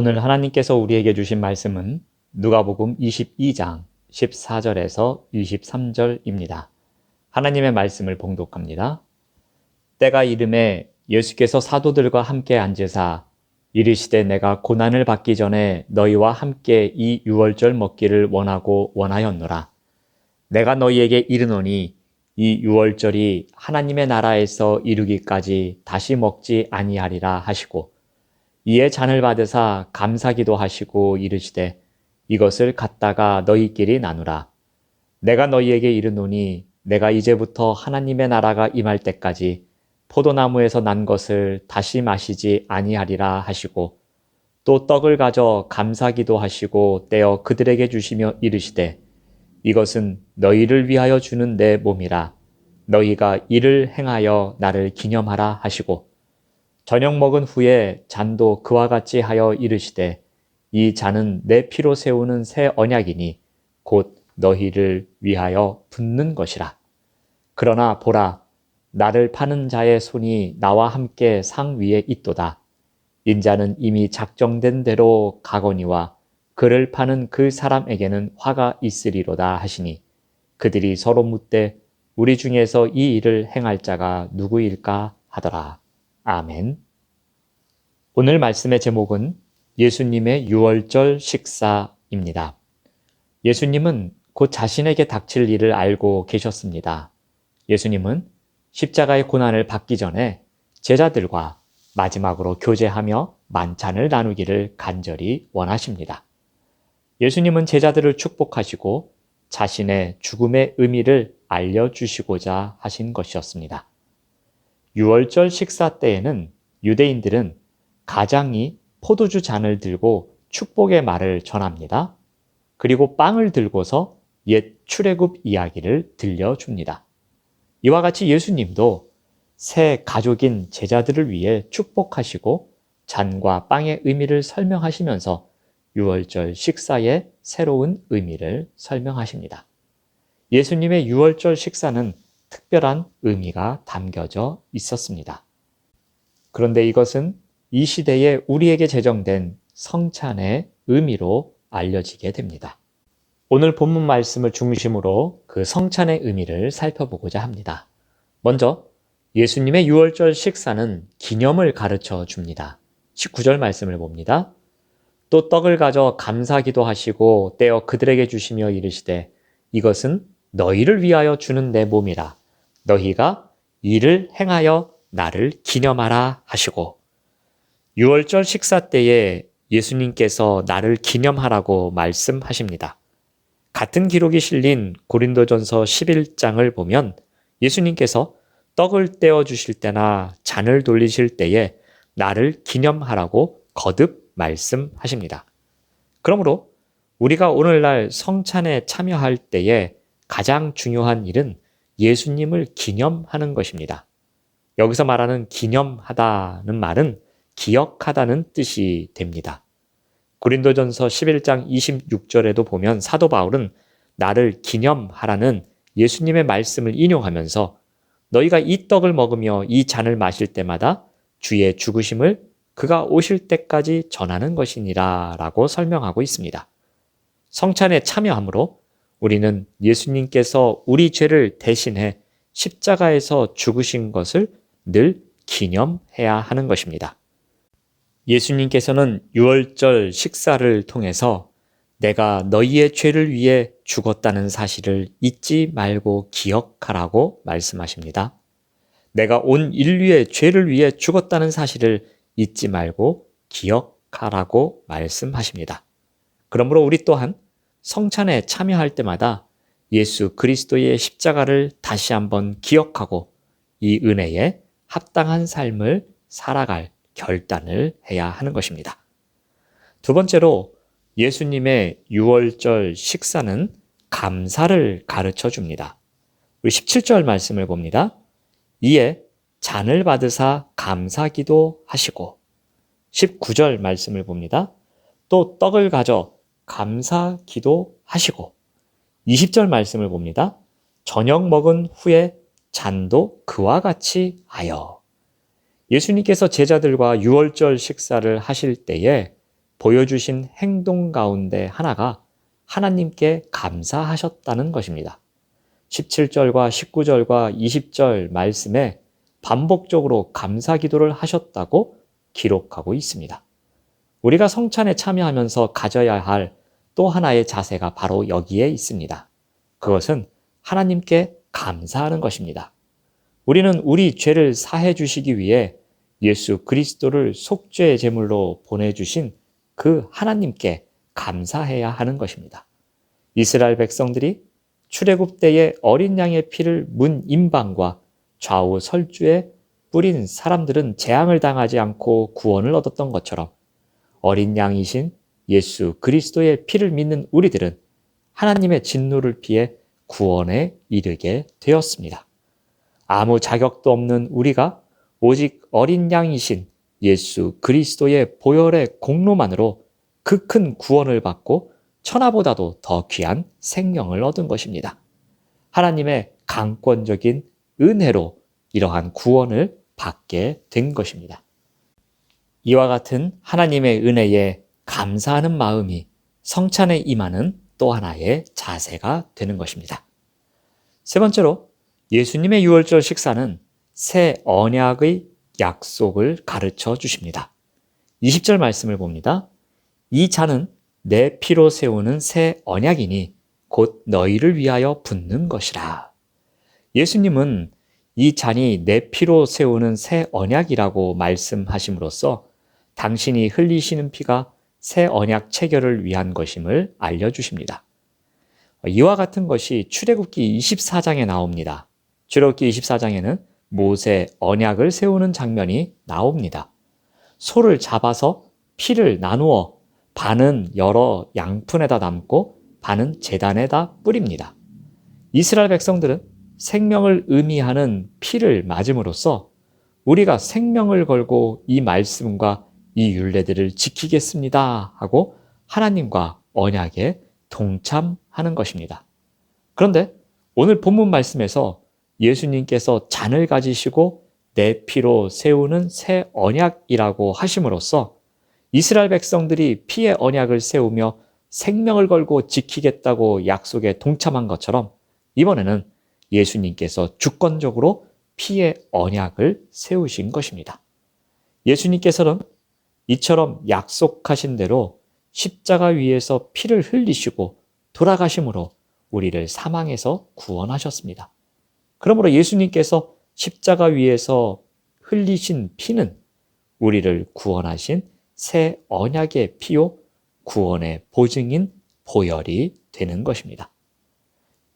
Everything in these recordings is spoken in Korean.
오늘 하나님께서 우리에게 주신 말씀은 누가복음 22장 14절에서 23절입니다. 하나님의 말씀을 봉독합니다. 때가 이름에 예수께서 사도들과 함께 앉으사 이르시되 내가 고난을 받기 전에 너희와 함께 이 유월절 먹기를 원하고 원하였노라. 내가 너희에게 이르노니 이 유월절이 하나님의 나라에서 이루기까지 다시 먹지 아니하리라 하시고 이에 잔을 받으사 감사기도 하시고 이르시되 이것을 갖다가 너희끼리 나누라. 내가 너희에게 이르노니 내가 이제부터 하나님의 나라가 임할 때까지 포도나무에서 난 것을 다시 마시지 아니하리라 하시고 또 떡을 가져 감사기도 하시고 떼어 그들에게 주시며 이르시되 이것은 너희를 위하여 주는 내 몸이라 너희가 이를 행하여 나를 기념하라 하시고 저녁 먹은 후에 잔도 그와 같이 하여 이르시되 이 잔은 내 피로 세우는 새 언약이니 곧 너희를 위하여 붓는 것이라 그러나 보라 나를 파는 자의 손이 나와 함께 상 위에 있도다 인자는 이미 작정된 대로 가거니와 그를 파는 그 사람에게는 화가 있으리로다 하시니 그들이 서로 묻되 우리 중에서 이 일을 행할 자가 누구일까 하더라. 아멘. 오늘 말씀의 제목은 예수님의 유월절 식사입니다. 예수님은 곧 자신에게 닥칠 일을 알고 계셨습니다. 예수님은 십자가의 고난을 받기 전에 제자들과 마지막으로 교제하며 만찬을 나누기를 간절히 원하십니다. 예수님은 제자들을 축복하시고 자신의 죽음의 의미를 알려주시고자 하신 것이었습니다. 6월절 식사 때에는 유대인들은 가장이 포도주 잔을 들고 축복의 말을 전합니다. 그리고 빵을 들고서 옛 출애굽 이야기를 들려줍니다. 이와 같이 예수님도 새 가족인 제자들을 위해 축복하시고 잔과 빵의 의미를 설명하시면서 6월절 식사의 새로운 의미를 설명하십니다. 예수님의 6월절 식사는 특별한 의미가 담겨져 있었습니다. 그런데 이것은 이 시대에 우리에게 제정된 성찬의 의미로 알려지게 됩니다. 오늘 본문 말씀을 중심으로 그 성찬의 의미를 살펴보고자 합니다. 먼저 예수님의 6월절 식사는 기념을 가르쳐 줍니다. 19절 말씀을 봅니다. 또 떡을 가져 감사기도 하시고 떼어 그들에게 주시며 이르시되 이것은 너희를 위하여 주는 내 몸이라 너희가 이를 행하여 나를 기념하라 하시고 6월절 식사 때에 예수님께서 나를 기념하라고 말씀하십니다. 같은 기록이 실린 고린도전서 11장을 보면 예수님께서 떡을 떼어 주실 때나 잔을 돌리실 때에 나를 기념하라고 거듭 말씀하십니다. 그러므로 우리가 오늘날 성찬에 참여할 때에 가장 중요한 일은 예수님을 기념하는 것입니다. 여기서 말하는 기념하다는 말은 기억하다는 뜻이 됩니다. 고린도전서 11장 26절에도 보면 사도 바울은 나를 기념하라는 예수님의 말씀을 인용하면서 너희가 이 떡을 먹으며 이 잔을 마실 때마다 주의 죽으심을 그가 오실 때까지 전하는 것이니라 라고 설명하고 있습니다. 성찬에 참여함으로 우리는 예수님께서 우리 죄를 대신해 십자가에서 죽으신 것을 늘 기념해야 하는 것입니다. 예수님께서는 유월절 식사를 통해서 내가 너희의 죄를 위해 죽었다는 사실을 잊지 말고 기억하라고 말씀하십니다. 내가 온 인류의 죄를 위해 죽었다는 사실을 잊지 말고 기억하라고 말씀하십니다. 그러므로 우리 또한 성찬에 참여할 때마다 예수 그리스도의 십자가를 다시 한번 기억하고 이 은혜에 합당한 삶을 살아갈 결단을 해야 하는 것입니다. 두 번째로 예수님의 6월절 식사는 감사를 가르쳐 줍니다. 우리 17절 말씀을 봅니다. 이에 잔을 받으사 감사기도 하시고 19절 말씀을 봅니다. 또 떡을 가져 감사 기도 하시고 20절 말씀을 봅니다. 저녁 먹은 후에 잔도 그와 같이 하여 예수님께서 제자들과 유월절 식사를 하실 때에 보여주신 행동 가운데 하나가 하나님께 감사하셨다는 것입니다. 17절과 19절과 20절 말씀에 반복적으로 감사 기도를 하셨다고 기록하고 있습니다. 우리가 성찬에 참여하면서 가져야 할 또 하나의 자세가 바로 여기에 있습니다. 그것은 하나님께 감사하는 것입니다. 우리는 우리 죄를 사해 주시기 위해 예수 그리스도를 속죄의 제물로 보내주신 그 하나님께 감사해야 하는 것입니다. 이스라엘 백성들이 출애굽 때에 어린 양의 피를 문 임방과 좌우 설주에 뿌린 사람들은 재앙을 당하지 않고 구원을 얻었던 것처럼 어린 양이신 예수 그리스도의 피를 믿는 우리들은 하나님의 진노를 피해 구원에 이르게 되었습니다. 아무 자격도 없는 우리가 오직 어린 양이신 예수 그리스도의 보혈의 공로만으로 그 큰 구원을 받고 천하보다도 더 귀한 생명을 얻은 것입니다. 하나님의 강권적인 은혜로 이러한 구원을 받게 된 것입니다. 이와 같은 하나님의 은혜에 감사하는 마음이 성찬에 임하는 또 하나의 자세가 되는 것입니다. 세 번째로 예수님의 유월절 식사는 새 언약의 약속을 가르쳐 주십니다. 20절 말씀을 봅니다. 이 잔은 내 피로 세우는 새 언약이니 곧 너희를 위하여 붓는 것이라. 예수님은 이 잔이 내 피로 세우는 새 언약이라고 말씀하심으로써 당신이 흘리시는 피가 새 언약 체결을 위한 것임을 알려주십니다. 이와 같은 것이 출애굽기 24장에 나옵니다. 출애굽기 24장에는 모세 언약을 세우는 장면이 나옵니다. 소를 잡아서 피를 나누어 반은 여러 양푼에다 담고 반은 재단에다 뿌립니다. 이스라엘 백성들은 생명을 의미하는 피를 맞음으로써 우리가 생명을 걸고 이 말씀과 이 윤례들을 지키겠습니다 하고 하나님과 언약에 동참하는 것입니다. 그런데 오늘 본문 말씀에서 예수님께서 잔을 가지시고 내 피로 세우는 새 언약이라고 하심으로써 이스라엘 백성들이 피의 언약을 세우며 생명을 걸고 지키겠다고 약속에 동참한 것처럼 이번에는 예수님께서 주권적으로 피의 언약을 세우신 것입니다. 예수님께서는 이처럼 약속하신 대로 십자가 위에서 피를 흘리시고 돌아가심으로 우리를 사망에서 구원하셨습니다. 그러므로 예수님께서 십자가 위에서 흘리신 피는 우리를 구원하신 새 언약의 피요 구원의 보증인 보혈이 되는 것입니다.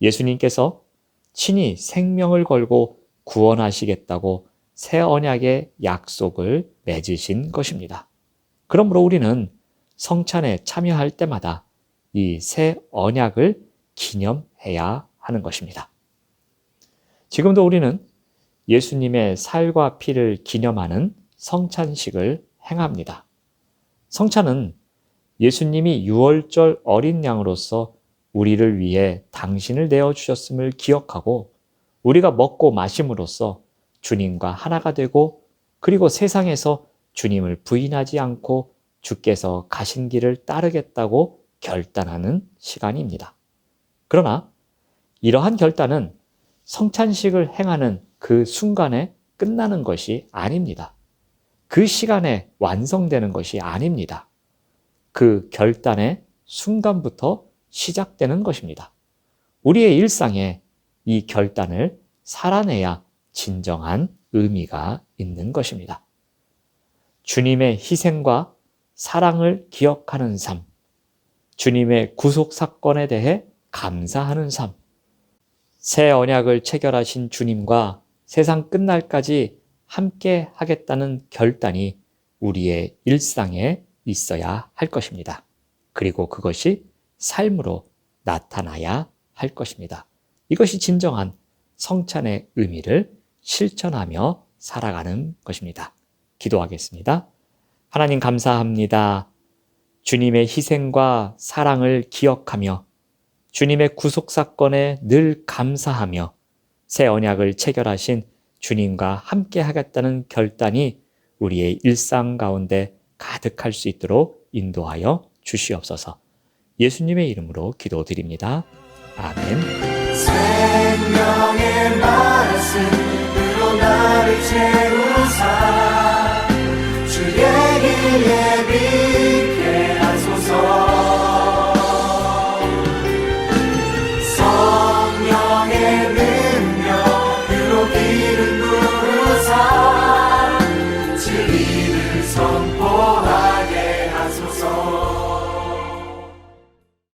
예수님께서 친히 생명을 걸고 구원하시겠다고 새 언약의 약속을 맺으신 것입니다. 그러므로 우리는 성찬에 참여할 때마다 이 새 언약을 기념해야 하는 것입니다. 지금도 우리는 예수님의 살과 피를 기념하는 성찬식을 행합니다. 성찬은 예수님이 유월절 어린 양으로서 우리를 위해 당신을 내어 주셨음을 기억하고 우리가 먹고 마심으로써 주님과 하나가 되고 그리고 세상에서 주님을 부인하지 않고 주께서 가신 길을 따르겠다고 결단하는 시간입니다. 그러나 이러한 결단은 성찬식을 행하는 그 순간에 끝나는 것이 아닙니다. 그 시간에 완성되는 것이 아닙니다. 그 결단의 순간부터 시작되는 것입니다. 우리의 일상에 이 결단을 살아내야 진정한 의미가 있는 것입니다. 주님의 희생과 사랑을 기억하는 삶, 주님의 구속 사건에 대해 감사하는 삶, 새 언약을 체결하신 주님과 세상 끝날까지 함께 하겠다는 결단이 우리의 일상에 있어야 할 것입니다. 그리고 그것이 삶으로 나타나야 할 것입니다. 이것이 진정한 성찬의 의미를 실천하며 살아가는 것입니다. 기도하겠습니다. 하나님 감사합니다. 주님의 희생과 사랑을 기억하며 주님의 구속 사건에 늘 감사하며 새 언약을 체결하신 주님과 함께 하겠다는 결단이 우리의 일상 가운데 가득할 수 있도록 인도하여 주시옵소서. 예수님의 이름으로 기도드립니다. 아멘.